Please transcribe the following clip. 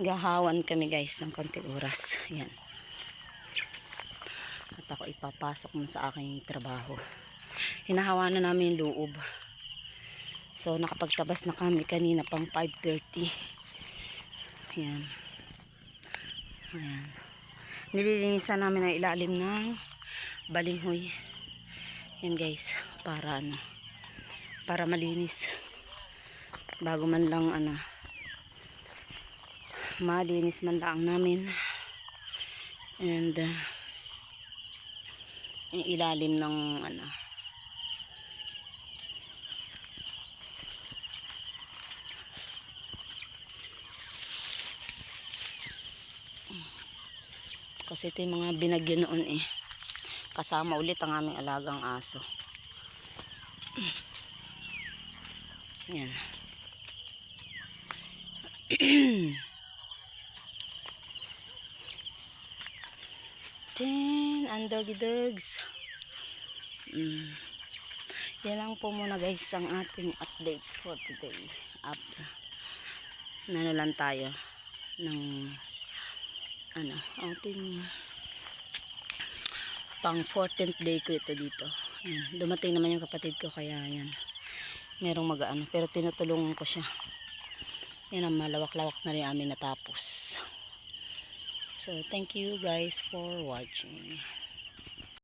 gahawan kami guys ng konting oras. Yan. At ako ipapasok mo sa aking trabaho. Hinahawa na namin yung loob. So nakapagtabas na kami kanina pang 5.30. Yan. Yan. Nililinisan namin ang ilalim ng balinghoy. Yan guys. Para ano. Para malinis. Bago man lang ano malinis man lang namin. And uh, yung ilalim ng ano kasi ito yung mga binagyo noon eh. Kasama ulit ang aming alagang aso. Yan Din, ang doggy dogs. Mm. Yan lang po muna guys ang ating updates for today. Up. Nano lang tayo ng ano, ating pang 14th day ko ito dito. Yan. Dumating naman yung kapatid ko kaya yan. Merong mag-ano. Pero tinutulungan ko siya. Yan ang malawak-lawak na rin amin natapos. So, thank you guys for watching.